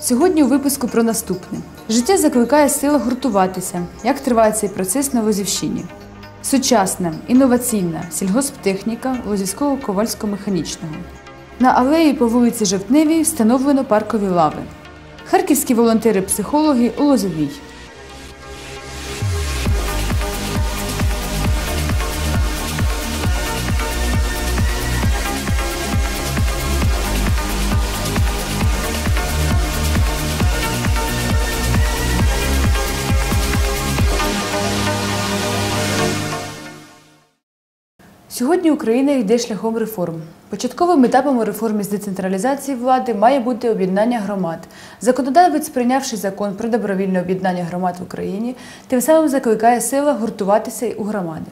Сьогодні у випуску про наступне: життя закликає сила гуртуватися. Як триває цей процес на Лозівщині? Сучасна, інноваційна сільгосптехніка Лозівського ковальсько-механічного. На алеї по вулиці Жовтневій встановлено паркові лави. Харківські волонтери-психологи у Лозовій. Сьогодні Україна йде шляхом реформ. Початковим етапом у реформі з децентралізації влади має бути об'єднання громад. Законодавець, прийнявши закон про добровільне об'єднання громад в Україні, тим самим закликає села гуртуватися у громади.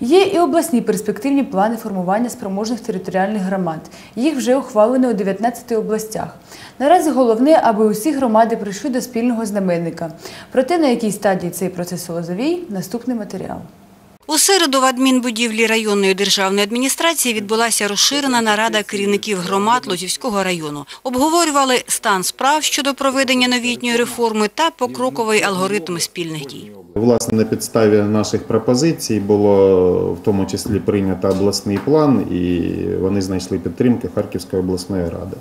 Є і обласні перспективні плани формування спроможних територіальних громад. Їх вже ухвалено у 19 областях. Наразі головне, аби усі громади прийшли до спільного знаменника. Про те, на якій стадії цей процес Лозовій, наступний матеріал. У середу в адмінбудівлі районної державної адміністрації відбулася розширена нарада керівників громад Лозівського району. Обговорювали стан справ щодо проведення новітньої реформи та покроковий алгоритм спільних дій. Власне, на підставі наших пропозицій було в тому числі прийнято обласний план, і вони знайшли підтримки Харківської обласної ради.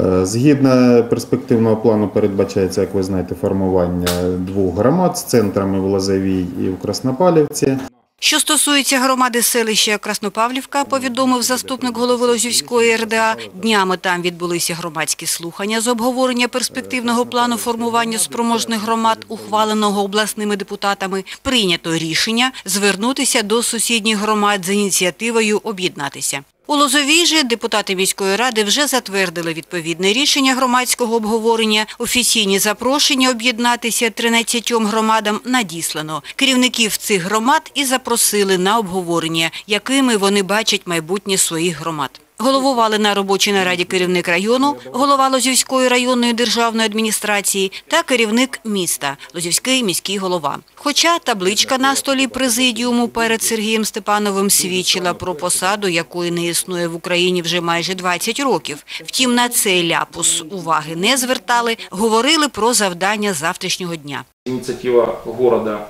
Е, Згідно перспективного плану передбачається, як ви знаєте, формування двох громад з центрами в Лозовій і в Краснопалівці. Що стосується громади селища Краснопавлівка, повідомив заступник голови Лозівської РДА, днями там відбулися громадські слухання з обговорення перспективного плану формування спроможних громад, ухваленого обласними депутатами. Прийнято рішення звернутися до сусідніх громад з ініціативою об'єднатися. У Лозовій же депутати міської ради вже затвердили відповідне рішення громадського обговорення. Офіційні запрошення об'єднатися 13 громадам надіслано. Керівників цих громад і запросили на обговорення, якими вони бачать майбутнє своїх громад. Головували на робочій нараді керівник району, голова Лозівської районної державної адміністрації та керівник міста Лозівський міський голова. Хоча табличка на столі президіуму перед Сергієм Степановим свідчила про посаду, якої не існує в Україні вже майже 20 років. Втім, на цей ляпус уваги не звертали, говорили про завдання завтрашнього дня. Инициатива города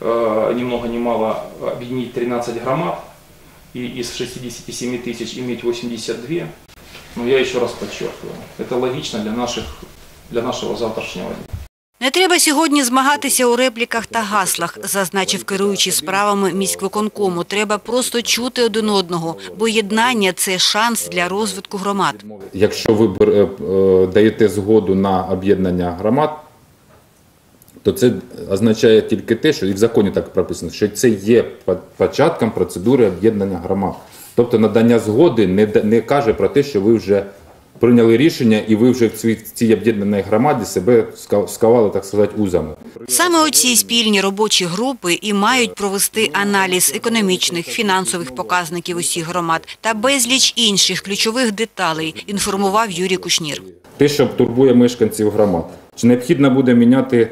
э, ни много ни мало объединить 13 громад и из 67 тысяч иметь 82. Но я еще раз подчеркиваю, это логично для, наших, для нашего завтрашнего дня. Не треба сьогодні змагатися у репліках та гаслах, зазначив керуючий справами міськвиконкому. Треба просто чути один одного, бо єднання – це шанс для розвитку громад. Якщо ви е, е, даєте згоду на об'єднання громад, то це означає тільки те, що і в законі так прописано, що це є початком процедури об'єднання громад. Тобто надання згоди не, не каже про те, що ви вже прийняли рішення і ви вже в цій, в цій об'єднаній громаді себе ска- сковали, так сказати, узами. Саме оці спільні робочі групи і мають провести аналіз економічних, фінансових показників усіх громад та безліч інших ключових деталей, інформував Юрій Кушнір. Те, що турбує мешканців громад. Чи необхідно буде міняти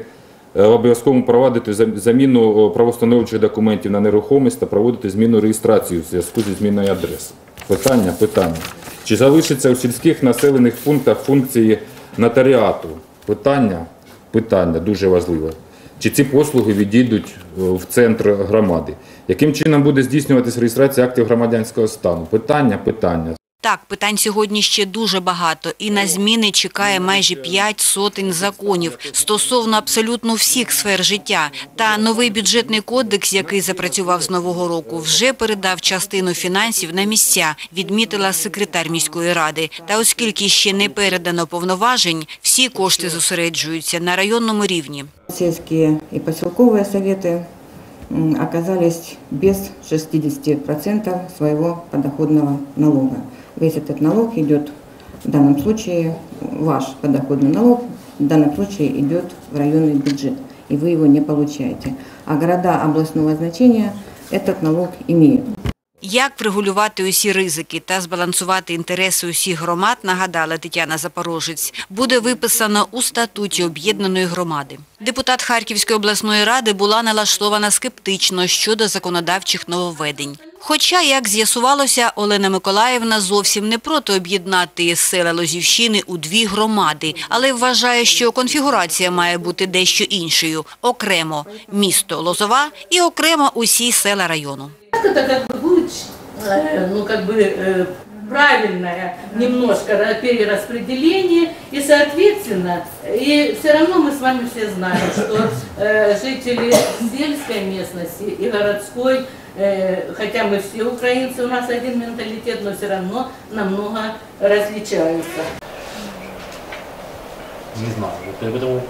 обов'язково провадити заміну е, правостановчих документів на нерухомість та проводити зміну реєстрації у зв'язку зі зміною адреси? Питання, питання. Чи залишиться у сільських населених пунктах функції нотаріату? Питання, питання дуже важливе. Чи ці послуги відійдуть е, в центр громади? Яким чином буде здійснюватися реєстрація актів громадянського стану? Питання, питання. Так, питань сьогодні ще дуже багато, і на зміни чекає майже п'ять сотень законів стосовно абсолютно всіх сфер життя. Та новий бюджетний кодекс, який запрацював з нового року, вже передав частину фінансів на місця, відмітила секретар міської ради. Та оскільки ще не передано повноважень, всі кошти зосереджуються на районному рівні. Сельские и поселковые советы м, оказались без 60% своего подоходного налога. Весь этот налог идет, в данном случае, ваш подоходный налог, в данном случае идет в районный бюджет, и вы его не получаете. А города областного значения этот налог имеют. Як врегулювати усі ризики та збалансувати інтереси усіх громад, нагадала Тетяна Запорожець, буде виписано у статуті об'єднаної громади. Депутат Харківської обласної ради була налаштована скептично щодо законодавчих нововведень. Хоча, як з'ясувалося, Олена Миколаївна зовсім не проти об'єднати села Лозівщини у дві громади, але вважає, що конфігурація має бути дещо іншою – окремо місто Лозова і окремо усі села району. Это э, ну как бы э, правильное немножко ра- перераспределение и соответственно и все равно мы с вами все знаем, что э, жители сельской местности и городской, хотя мы все украинцы, у нас один менталитет, но все равно намного различаются. не знаю. Поэтому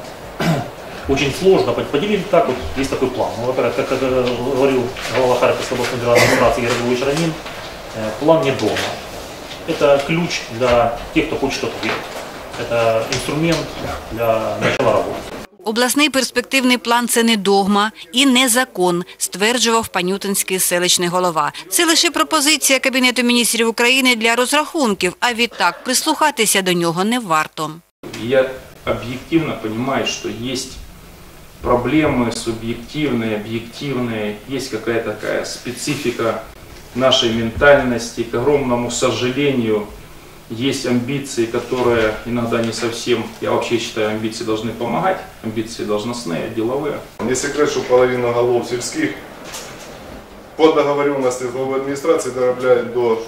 очень сложно под- поделить так вот, есть такой план. Ну, во-первых, как э, говорил глава Харьковской областной державной администрации Георгиевич Ранин, э, план не дома. Это ключ для тех, кто хочет что-то делать. Это инструмент для начала работы. Обласний перспективний план – це не догма і не закон, стверджував Панютинський селищний голова. Це лише пропозиція Кабінету міністрів України для розрахунків, а відтак прислухатися до нього не варто. Я объективно понимаю, что есть проблемы субъективные, объективные, есть какая-то такая специфика нашей ментальности. К огромному сожалению, есть амбиции, которые иногда не совсем, я вообще считаю, амбиции должны помогать, амбиции должностные, деловые. Не секрет, что половина голов сельских по договоренности с администрации доробляют до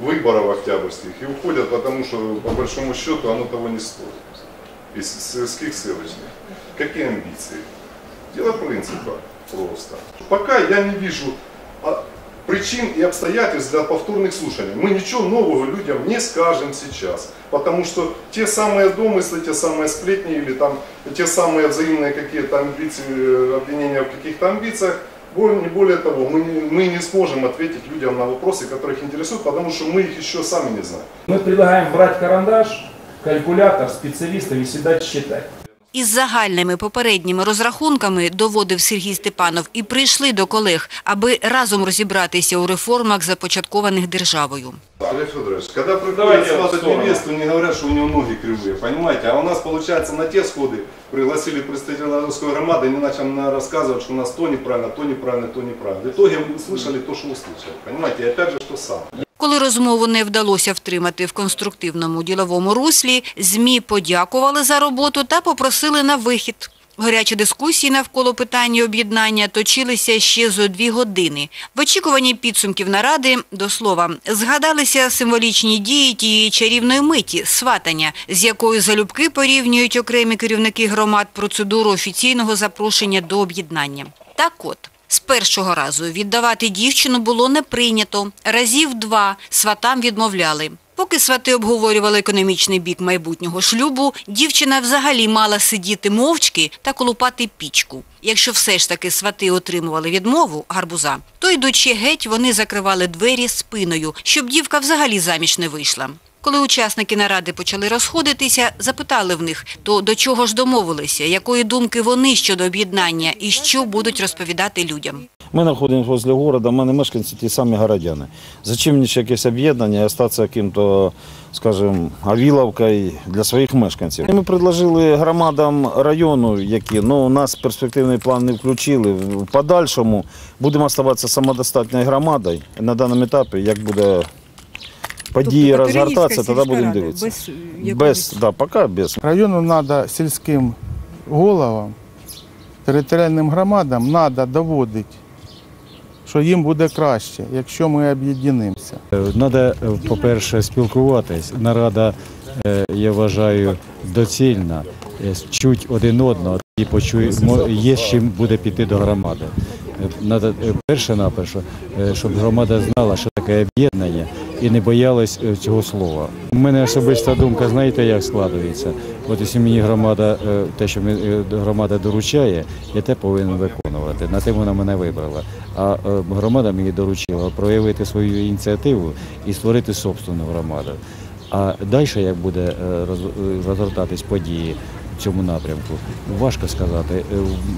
выборов октябрьских и уходят, потому что по большому счету оно того не стоит. Из сельских селочных. Какие амбиции? Дело принципа просто. Пока я не вижу а, причин и обстоятельств для повторных слушаний. Мы ничего нового людям не скажем сейчас. Потому что те самые домыслы, те самые сплетни или там те самые взаимные какие-то амбиции, э, обвинения в каких-то амбициях, не более того, мы не, мы не сможем ответить людям на вопросы, которые их интересуют, потому что мы их еще сами не знаем. Мы предлагаем брать карандаш, калькулятор, специалистов и сідати считать. Із загальними попередніми розрахунками доводив Сергій Степанов і прийшли до колег, аби разом розібратися у реформах, започаткованих державою. Олег Федорович, когда Давайте приходят в сватать сторону. невесту, не говорят, что у него ноги кривые, понимаете? А у нас, получается, на те сходы пригласили представителя Лазовской громады, они начали нам рассказывать, что у нас то неправильно, то неправильно, то неправильно. В итоге мы услышали то, что услышали, понимаете? И опять же, что сам. Коли розмову не вдалося втримати в конструктивному діловому руслі, ЗМІ подякували за роботу та попросили на вихід. Гарячі дискусії навколо питання об'єднання точилися ще зо дві години. В очікуванні підсумків наради, до слова, згадалися символічні дії тієї чарівної миті – сватання, з якою залюбки порівнюють окремі керівники громад процедуру офіційного запрошення до об'єднання. Так от, з першого разу віддавати дівчину було не прийнято. Разів два сватам відмовляли. Поки свати обговорювали економічний бік майбутнього шлюбу, дівчина взагалі мала сидіти мовчки та колупати пічку. Якщо все ж таки свати отримували відмову гарбуза, то йдучи геть, вони закривали двері спиною, щоб дівка взагалі заміж не вийшла. Коли учасники наради почали розходитися, запитали в них, то до чого ж домовилися, якої думки вони щодо об'єднання і що будуть розповідати людям. Ми знаходимося возле города, в мене мешканці ті самі городяни. Зачем мені якесь об'єднання і остатися яким-то, скажімо, авіловкою для своїх мешканців? Ми предложили громадам району, які ну, нас перспективний план не включили. В подальшому будемо залишатися самодостатньою громадою. На даному етапі, як буде події розгортатися, тоді будемо дивитися. Без, без да, поки без. Району треба сільським головам, територіальним громадам треба доводити, що їм буде краще, якщо ми об'єднаємося. Треба, по-перше, спілкуватись. Нарада, е, я вважаю, доцільна. Е, Чуть один одного і почує, є з чим буде піти до громади. Надо перше наперше, щоб громада знала, що таке об'єднання, і не боялась е, цього слова. У мене особиста думка, знаєте, як складується. От якщо мені громада, е, те, що е, громада доручає, я те повинен виконувати. На те вона мене вибрала. А громада мені доручила проявити свою ініціативу і створити собственну громаду. А далі, як буде роз- розгортатись події в цьому напрямку, важко сказати.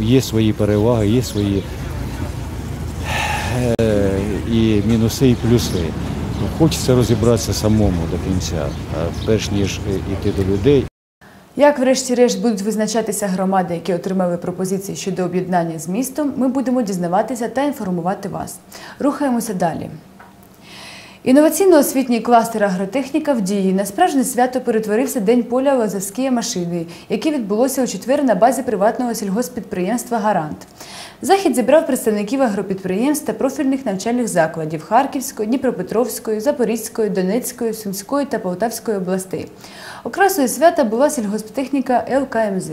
Є свої переваги, є свої і мінуси, і плюси. Хочеться розібратися самому до кінця, перш ніж йти до людей. Як, врешті-решт, будуть визначатися громади, які отримали пропозиції щодо об'єднання з містом, ми будемо дізнаватися та інформувати вас. Рухаємося далі. Інноваційно-освітній кластер агротехніка в дії на справжнє свято перетворився День поля Лозовської машини, яке відбулося у четвер на базі приватного сільгоспідприємства Гарант. Захід зібрав представників агропідприємств та профільних навчальних закладів Харківської, Дніпропетровської, Запорізької, Донецької, Сумської та Полтавської областей. Окрасою свята була сільгосптехніка ЛКМЗ.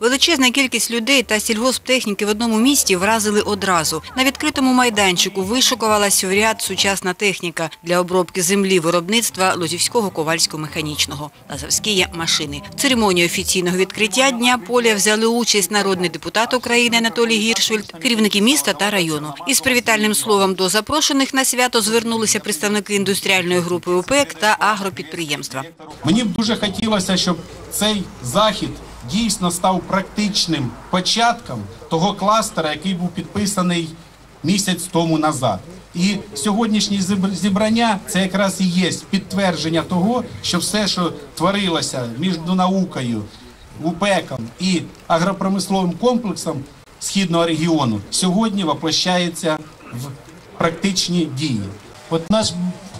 Величезна кількість людей та сільгосптехніки в одному місті вразили одразу. На відкритому майданчику вишукувалася в ряд сучасна техніка для обробки землі виробництва Лозівського ковальсько-механічного Лазовські машини. В церемонії офіційного відкриття Дня поля взяли участь народний депутат України Анатолій Гіршвельд, керівники міста та району. Із привітальним словом до запрошених на свято звернулися представники індустріальної групи ОПЕК та агропідприємства. Мені б дуже хотілося, щоб цей захід дійсно став практичним початком того кластера, який був підписаний місяць тому назад. І сьогоднішнє зібрання це якраз і є підтвердження того, що все, що творилося між наукою, УПЕКом і агропромисловим комплексом східного регіону, сьогодні воплощається в практичні дії. Вот наш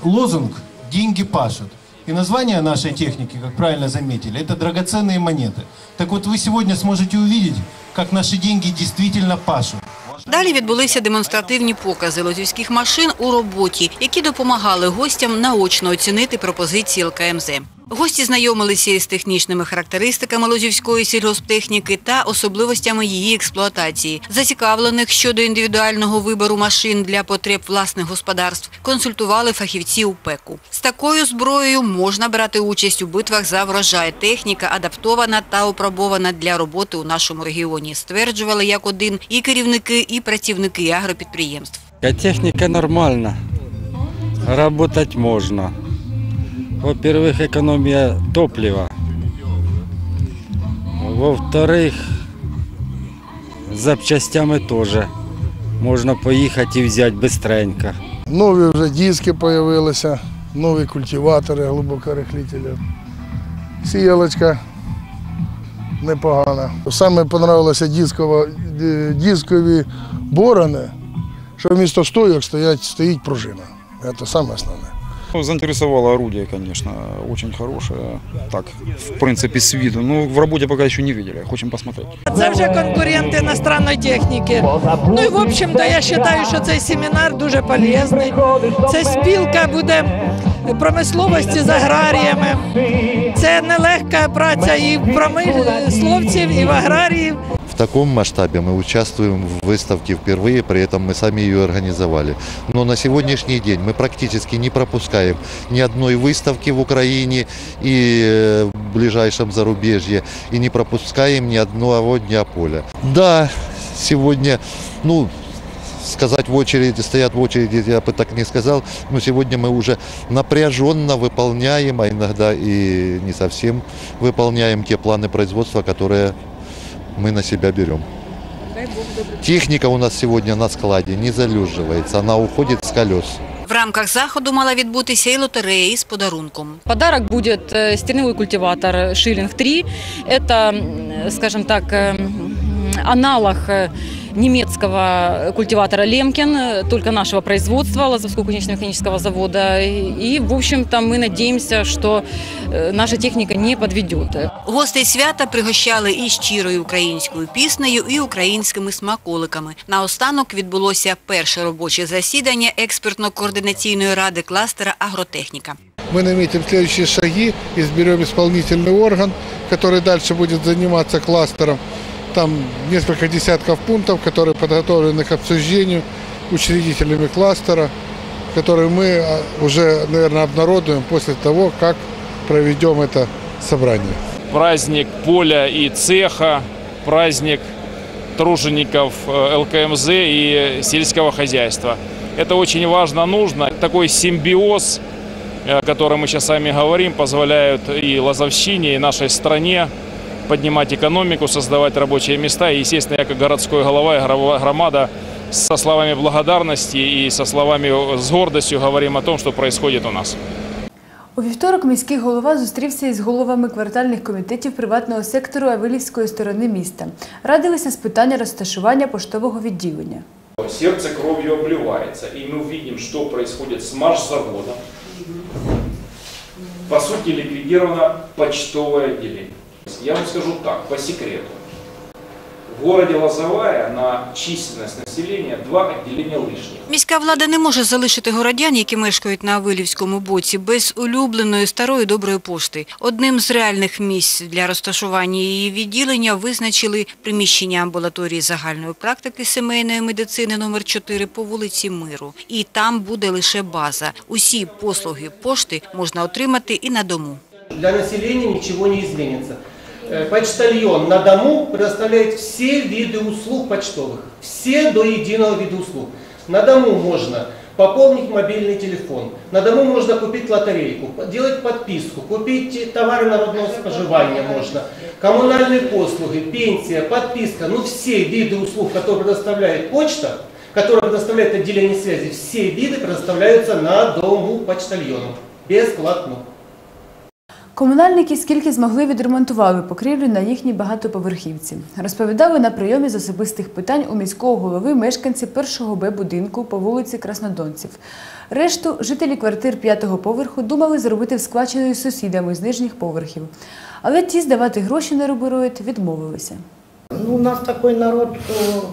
лозунг «Деньги пашут». И название нашей техники, как правильно заметили, это драгоценные монеты. Так вот вы сегодня сможете увидеть, как наши деньги действительно пашут. Далі відбулися демонстративні покази лозівських машин у роботі, які допомагали гостям наочно оцінити пропозиції ЛКМЗ. Гості знайомилися із технічними характеристиками лозівської сільгосптехніки та особливостями її експлуатації. Зацікавлених щодо індивідуального вибору машин для потреб власних господарств консультували фахівці УПЕКу. З такою зброєю можна брати участь у битвах за врожай. Техніка адаптована та опробована для роботи у нашому регіоні, стверджували як один і керівники, і працівники агропідприємств. Техника нормальна. Работать можно Во-первых, экономия топлива. Во-вторых, з запчастями тоже. Можна поїхати і взяти бистренько. Нові вже диски з'явилися, нові культиватори глибокорихлителі. Сіялочка непогана. Саме подобалося дискова, ді- дискові борони, що вмісто стойок стоять, стоїть пружина. Це саме основне. Ну, Заинтересовало орудие, конечно, очень хорошее. Так, в принципе, с виду. Но в работе пока еще не видели. Хотим посмотреть. Це вже конкуренти іностранної техніки. Ну і в общем-то я вважаю, що цей семінар дуже полезний. Це спілка буде промисловості з аграріями. Це нелегка праця і промисловців, і в аграріїв. В таком масштабе мы участвуем в выставке впервые, при этом мы сами ее организовали. Но на сегодняшний день мы практически не пропускаем ни одной выставки в Украине и э, в ближайшем зарубежье, и не пропускаем ни одного дня поля. Да, сегодня, ну, сказать в очереди, стоят в очереди, я бы так не сказал, но сегодня мы уже напряженно выполняем, а иногда и не совсем выполняем те планы производства, которые мы на себя берем. Техника у нас сегодня на складе не залеживается, она уходит с колес. В рамках заходу мала відбутися і лотерея із подарунком. Подарок будет э, стерневой культиватор Шиллинг 3. Это, м, скажем так, э, м, аналог э, немецкого культиватора Лемкин, э, только нашего производства, Лазовского кузнечно-механического завода. И, в общем-то, мы надеемся, что э, наша техника не подведет. Гостей свята пригощали і щирою українською піснею, і українськими смаколиками. Наостанок відбулося перше робоче засідання експертно-координаційної ради кластера агротехніка. Мы наметим следующие шаги, изберем исполнительный орган, который дальше будет заниматься кластером. Там несколько десятков пунктов, которые подготовлены к обсуждению учредителями кластера, которые мы а, уже, наверное, обнародуем после того, как проведем это собрание. Праздник поля и цеха, праздник тружеников э, ЛКМЗ и сельского хозяйства. Это очень важно, нужно. Такой симбиоз, э, о котором мы сейчас с вами говорим, позволяет и Лазовщине, и нашей стране поднимать экономику, создавать рабочие места. И, естественно, я как городской голова и громада со словами благодарности и со словами с гордостью говорим о том, что происходит у нас. У вівторок міський голова зустрівся із головами квартальних комітетів приватного сектору Авилівської сторони міста. Радилися з питання розташування поштового відділення. Сердце кровью обливается, и мы увидим, что происходит с марш-заводом. По сути, ликвидировано почтовое отделение. Я вам скажу так, по секрету. В городе Лозовая на численность населения два отделения лишних. Міська влада не може залишити городян, які мешкають на Авилівському боці, без улюбленої старої доброї пошти. Одним з реальних місць для розташування її відділення визначили приміщення амбулаторії загальної практики сімейної медицини номер 4 по вулиці Миру. І там буде лише база. Усі послуги пошти можна отримати і на дому. Для населения ничего не изменится. Э, Почтальон на дому предоставляет все виды услуг почтовых. Все до единого вида услуг. На дому можно пополнить мобильный телефон. На дому можно купить лотерейку, делать подписку, купить товары народного споживания можно. Коммунальные послуги, пенсия, подписка. Ну все виды услуг, которые предоставляет почта, которые предоставляет отделение связи, все виды предоставляются на дому почтальону. Бесплатно. Комунальники скільки змогли відремонтували покрівлю на їхній багатоповерхівці. Розповідали на прийомі з особистих питань у міського голови мешканці першого Б будинку по вулиці Краснодонців. Решту жителі квартир п'ятого поверху думали зробити в із сусідами з нижніх поверхів. Але ті здавати гроші на рубероїд відмовилися. Ну, у нас такой народ, что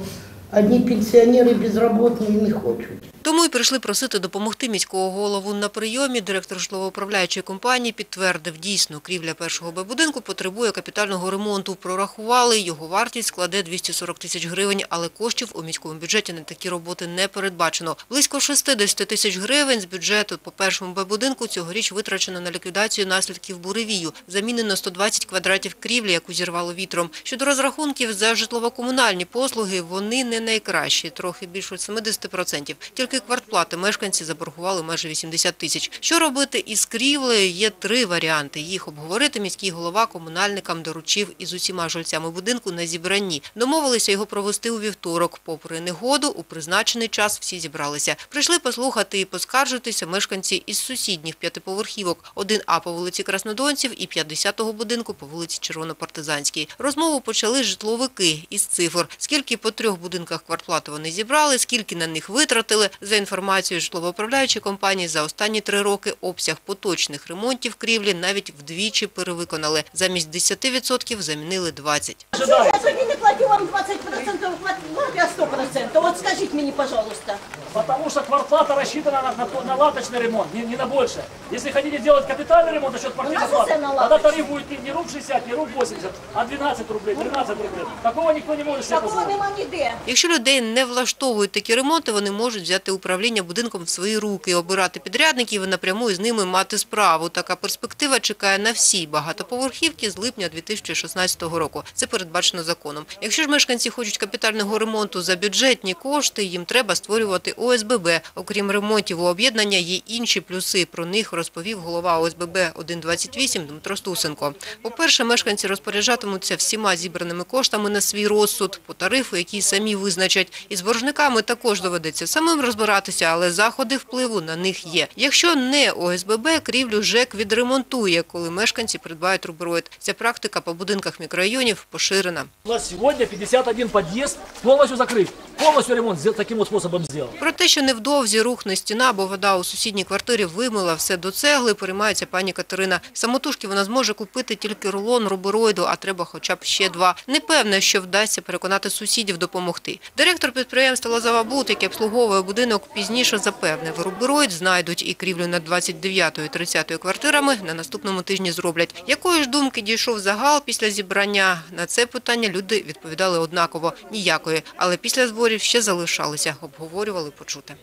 одни пенсионеры безработные не хочут. Тому й прийшли просити допомогти міського голову на прийомі. Директор житлово-управляючої компанії підтвердив, дійсно, крівля першого Б будинку потребує капітального ремонту. Прорахували, його вартість складе 240 тисяч гривень, але коштів у міському бюджеті на такі роботи не передбачено. Близько 60 тисяч гривень з бюджету по першому Б будинку цьогоріч витрачено на ліквідацію наслідків буревію. Замінено 120 квадратів крівлі, яку зірвало вітром. Щодо розрахунків за житлово-комунальні послуги, вони не найкращі, трохи більше 70%. Тільки квартплати мешканці заборгували майже 80 тисяч. Що робити із крівлею? Є три варіанти. Їх обговорити міський голова комунальникам доручив із усіма жильцями будинку на зібранні. Домовилися його провести у вівторок. Попри негоду, у призначений час всі зібралися. Прийшли послухати і поскаржитися мешканці із сусідніх п'ятиповерхівок. 1А по вулиці Краснодонців і 50-го будинку по вулиці Червонопартизанській. Розмову почали житловики із цифр. Скільки по трьох будинках квартплати вони зібрали, скільки на них витратили. За інформацією житлово-управляючої компанії, за останні три роки обсяг поточних ремонтів крівлі навіть вдвічі перевиконали. Замість 10% замінили 20%. Чому я собі не платила вам 20%, платю я 100%. Вот скажите мне, пожалуйста. Потому что квартплата рассчитана на, на, на латочный ремонт, не, не на больше. Если хотите делать капитальный ремонт за счет квартиры, У нас все на тогда латочный. тариф будет не, не руб 60, не руб 80, а 12 рублей, 13 рублей. Такого никто не может себе Такого позволить. нема ніде. Якщо людей не влаштовують такі ремонти, вони можуть взяти управління будинком в свої руки, обирати підрядників і напряму із ними мати справу. Така перспектива чекає на всі багатоповерхівки з липня 2016 року. Це передбачено законом. Якщо ж мешканці хочуть капітального ремонту за бюджетні кошти, їм треба створювати ОСББ. Окрім ремонтів у об'єднання, є інші плюси. Про них розповів голова ОСББ 128 Дмитро Стусенко. По-перше, мешканці розпоряджатимуться всіма зібраними коштами на свій розсуд, по тарифу, який самі визначать. Із боржниками також доведеться самим розбиратися, але заходи впливу на них є. Якщо не ОСББ, крівлю ЖЕК відремонтує, коли мешканці придбають рубероїд. Ця практика по будинках мікрорайонів поширена. У нас сегодня 51 подъезд полностью закрыт. Полностью ремонт таким способом сделан. Про те, що невдовзі рухне стіна, бо вода у сусідній квартирі вимила все до цегли, переймається пані Катерина. Самотужки вона зможе купити тільки рулон рубероїду, а треба хоча б ще два. Не певна, що вдасться переконати сусідів допомогти. Директор підприємства «Лозова-Бут», яке обслуговує будинок, пізніше запевнив, рубероїд знайдуть і крівлю над 29 і 30 квартирами на наступному тижні зроблять. Якої ж думки дійшов загал після зібрання? На це питання люди відповідали однаково – ніякої. Але після зборів ще залишалися, обговорювали почуте.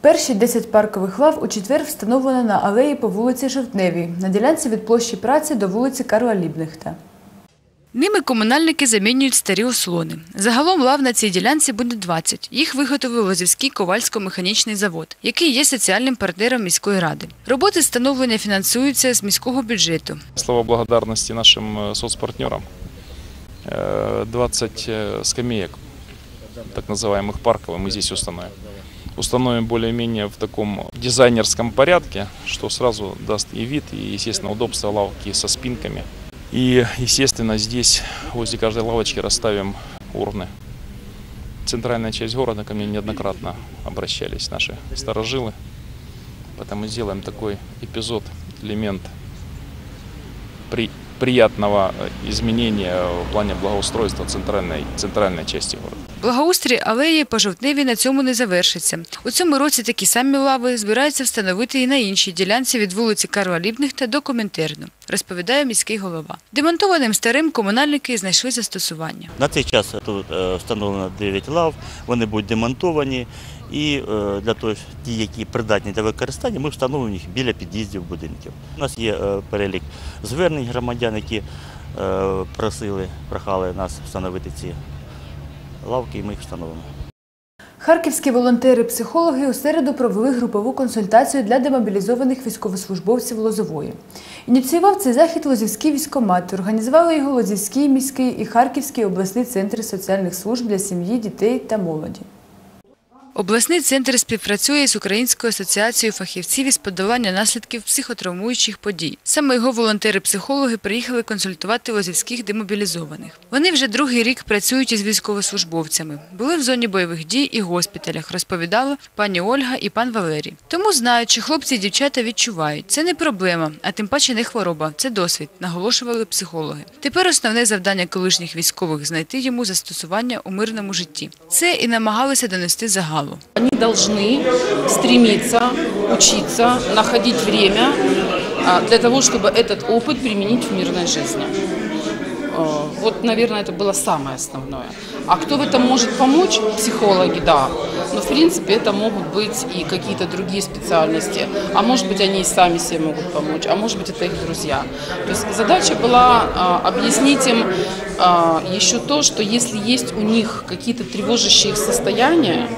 Перші 10 паркових лав у четвер встановлено на алеї по вулиці Жовтневій, на ділянці від площі праці до вулиці Карла Лібнехта. Ними комунальники замінюють старі ослони. Загалом лав на цій ділянці буде 20. Їх виготовив Лозівський ковальсько-механічний завод, який є соціальним партнером міської ради. Роботи встановлення фінансуються з міського бюджету. Слова благодарности нашим э, соцпартнерам. Э, 20 э, скамеек так называемых парковых, мы здесь установим. Установим более-менее в таком дизайнерском порядке, что сразу даст и вид, и, естественно, удобство лавки со спинками. И, естественно, здесь возле каждой лавочки расставим урны. Центральная часть города ко мне неоднократно обращались наши старожилы. Поэтому сделаем такой эпизод, элемент при, приятного э, изменения в плане благоустройства центральной, центральной части города. Благоустрій алеї пожовтневі на цьому не завершиться. У цьому році такі самі лави збираються встановити і на іншій ділянці від вулиці Карла Лібнихта до Комінтерну, розповідає міський голова. Демонтованим старим комунальники знайшли застосування. На цей час тут е, встановлено 9 лав, вони будуть демонтовані. І е, для того, ті, які придатні для використання, ми встановлюємо їх біля під'їздів будинків. У нас є е, перелік звернень громадян, які е, просили, прохали нас встановити ці лавки, і ми їх встановимо. Харківські волонтери-психологи у середу провели групову консультацію для демобілізованих військовослужбовців Лозової. Ініціював цей захід Лозівський військомат. Організували його Лозівський міський і Харківський обласний центри соціальних служб для сім'ї, дітей та молоді. Обласний центр співпрацює з Українською асоціацією фахівців із подолання наслідків психотравмуючих подій. Саме його волонтери-психологи приїхали консультувати лозівських демобілізованих. Вони вже другий рік працюють із військовослужбовцями. Були в зоні бойових дій і госпіталях, розповідала пані Ольга і пан Валерій. Тому знають, що хлопці і дівчата відчувають. Це не проблема, а тим паче не хвороба, це досвід, наголошували психологи. Тепер основне завдання колишніх військових знайти йому застосування у мирному житті. Це і намагалися донести загалу. Они должны стремиться, учиться, находить время а, для того, чтобы этот опыт применить в мирной жизни. Э, Вот, наверное, это было самое основное. А кто в этом может помочь? Психологи, да. Но, в принципе, это могут быть и какие-то другие специальности. А может быть, они и сами себе могут помочь, а может быть, это их друзья. То есть задача была а, объяснить им а, еще то, что если есть у них какие-то тревожащие их состояния,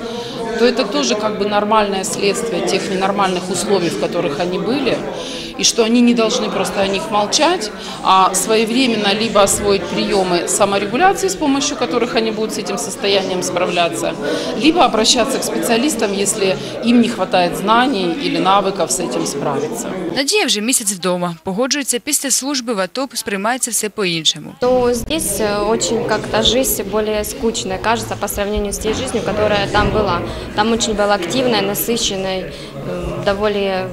то это тоже как бы нормальное следствие тех ненормальных условий, в которых они были, и что они не должны просто о них молчать, а своевременно либо освоить приемы саморегуляции, с помощью которых они будут с этим состоянием справляться, либо обращаться к специалистам, если им не хватает знаний или навыков с этим справиться. Надія вже місяць вдома. Погоджується, після служби в ато сприймається все по-іншому. То здесь э, очень как-то жизнь более скучная, кажется, по сравнению с той жизнью, которая там была. Там очень была активной, насыщенной, э, довольно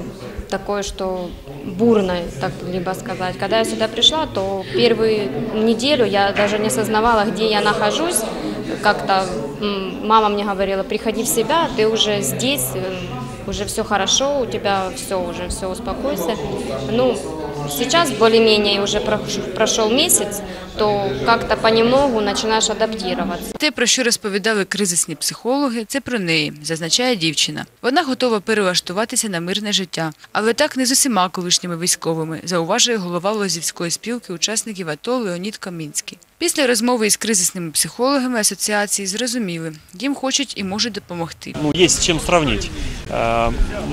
такой, что бурной, так либо сказать. Когда я сюда пришла, то первую неделю я даже не осознавала, где я нахожусь. Как-то мама мне говорила, приходи в себя, ты уже здесь, э, уже все хорошо, у тебя все, уже все, успокойся. Ну, сейчас более-менее уже прош- прошел месяц, то как-то понемногу начинаешь адаптироваться. Те, про що розповідали кризисні психологи, це про неї, зазначає дівчина. Вона готова перелаштуватися на мирне життя, але так не з усіма колишніми військовими, зауважує голова Лозівської спілки учасників АТО Леонід Камінський. Після розмови із кризисними психологами асоціації зрозуміли, їм хочуть і можуть допомогти. Ну, есть с чем сравнить. Э,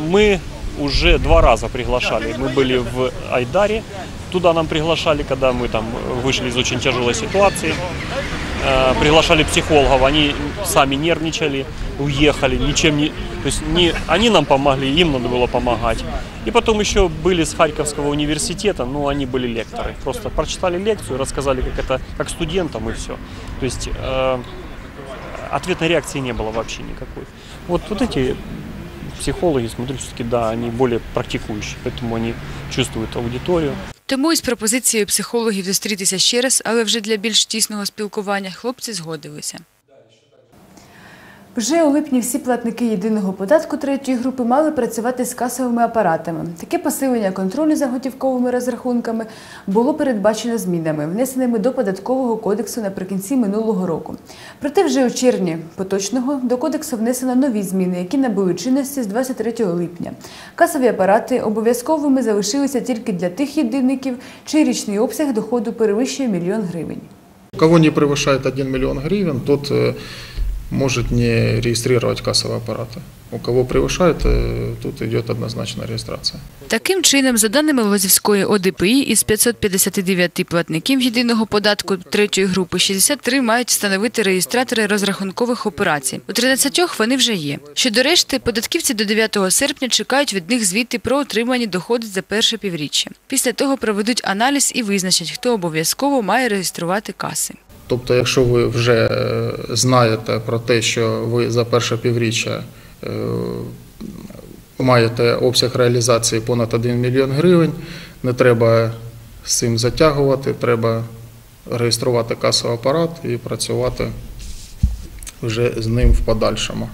Мы уже два раза приглашали. Мы были в Айдаре, туда нам приглашали, когда мы там вышли из очень тяжелой ситуации. Э, Приглашали психологов, они сами нервничали, уехали, ничем не... То есть не, они нам помогли, им надо было помогать. И потом еще были с Харьковского университета, ну, они были лекторы. Просто прочитали лекцию, рассказали, как это, как студентам и все. То есть э, ответной реакции не было вообще никакой. Вот, вот эти психологи, смотрю, все-таки, да, они более практикующие, поэтому они чувствуют аудиторию. Тому із пропозицією психологів зустрітися ще раз, але вже для більш тісного спілкування хлопці згодилися. Вже у липні всі платники єдиного податку третьої групи мали працювати з касовими апаратами. Таке посилення контролю за готівковими розрахунками було передбачено змінами, внесеними до податкового кодексу наприкінці минулого року. Проте вже у червні поточного до кодексу внесено нові зміни, які набули чинності з 23 липня. Касові апарати обов'язковими залишилися тільки для тих єдиників, чий річний обсяг доходу перевищує мільйон гривень. У кого не превышает 1 миллион гривен, тот э, может не регистрировать кассовые аппараты. У кого превышает, э, тут идет однозначно регистрация. Таким чином, за даними Лозівської ОДПІ, із 559 платників єдиного податку третьої групи 63 мають встановити реєстратори розрахункових операцій. У 13 вони вже є. Щодо решти, податківці до 9 серпня чекають від них звіти про отримані доходи за перше півріччя. Після того проведуть аналіз і визначать, хто обов'язково має реєструвати каси. Тобто, якщо ви вже е, знаєте про те, що ви за перше півріччя е, маєте обсяг реалізації понад 1 мільйон гривень, не треба з цим затягувати, треба реєструвати касовий апарат і працювати вже з ним в подальшому.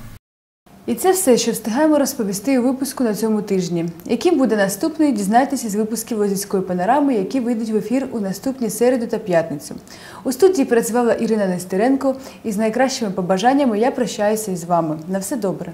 І це все, що встигаємо розповісти у випуску на цьому тижні. Яким буде наступний, дізнайтеся з випусків Лозівської панорами, які вийдуть в ефір у наступні середу та п'ятницю. У студії працювала Ірина Нестеренко, і з найкращими побажаннями я прощаюся із вами. На все добре.